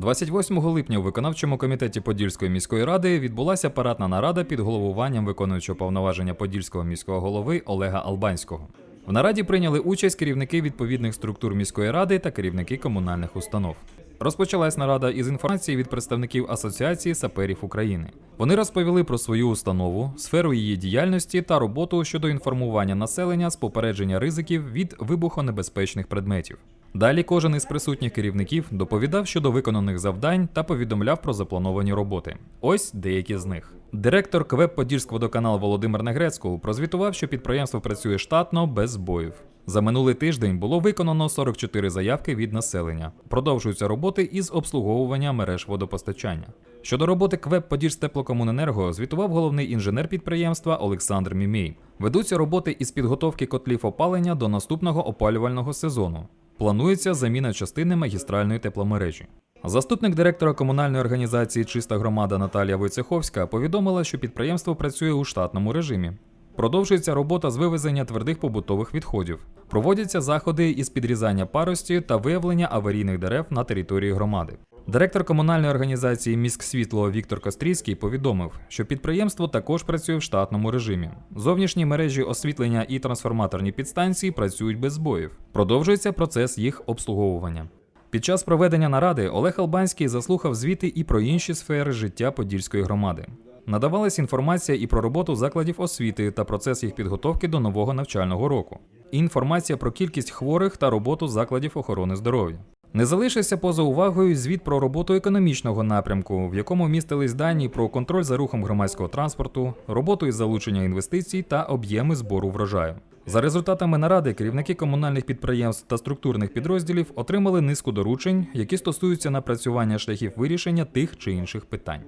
28 липня у виконавчому комітеті Подільської міської ради відбулася парадна нарада під головуванням виконуючого повноваження Подільського міського голови Олега Албанського. В нараді прийняли участь керівники відповідних структур міської ради та керівники комунальних установ. Розпочалась нарада із інформації від представників Асоціації саперів України. Вони розповіли про свою установу, сферу її діяльності та роботу щодо інформування населення з попередження ризиків від вибухонебезпечних предметів. Далі кожен із присутніх керівників доповідав щодо виконаних завдань та повідомляв про заплановані роботи. Ось деякі з них. Директор КВЕП Подільськводоканал Володимир Негрецького прозвітував, що підприємство працює штатно без збоїв. За минулий тиждень було виконано 44 заявки від населення. Продовжуються роботи із обслуговування мереж водопостачання. Щодо роботи КВЕП Подільстеплокомуненерго звітував головний інженер підприємства Олександр Мімій. Ведуться роботи із підготовки котлів опалення до наступного опалювального сезону. Планується заміна частини магістральної тепломережі. Заступник директора комунальної організації Чиста громада Наталія Войцеховська повідомила, що підприємство працює у штатному режимі. Продовжується робота з вивезення твердих побутових відходів. Проводяться заходи із підрізання парості та виявлення аварійних дерев на території громади. Директор комунальної організації Міськсвітло Віктор Кострійський повідомив, що підприємство також працює в штатному режимі. Зовнішні мережі освітлення і трансформаторні підстанції працюють без збоїв. Продовжується процес їх обслуговування. Під час проведення наради Олег Албанський заслухав звіти і про інші сфери життя Подільської громади. Надавалась інформація і про роботу закладів освіти та процес їх підготовки до нового навчального року. Інформація про кількість хворих та роботу закладів охорони здоров'я. Не залишився поза увагою звіт про роботу економічного напрямку, в якому містились дані про контроль за рухом громадського транспорту, роботу із залучення інвестицій та об'єми збору врожаю. За результатами наради керівники комунальних підприємств та структурних підрозділів отримали низку доручень, які стосуються напрацювання шляхів вирішення тих чи інших питань.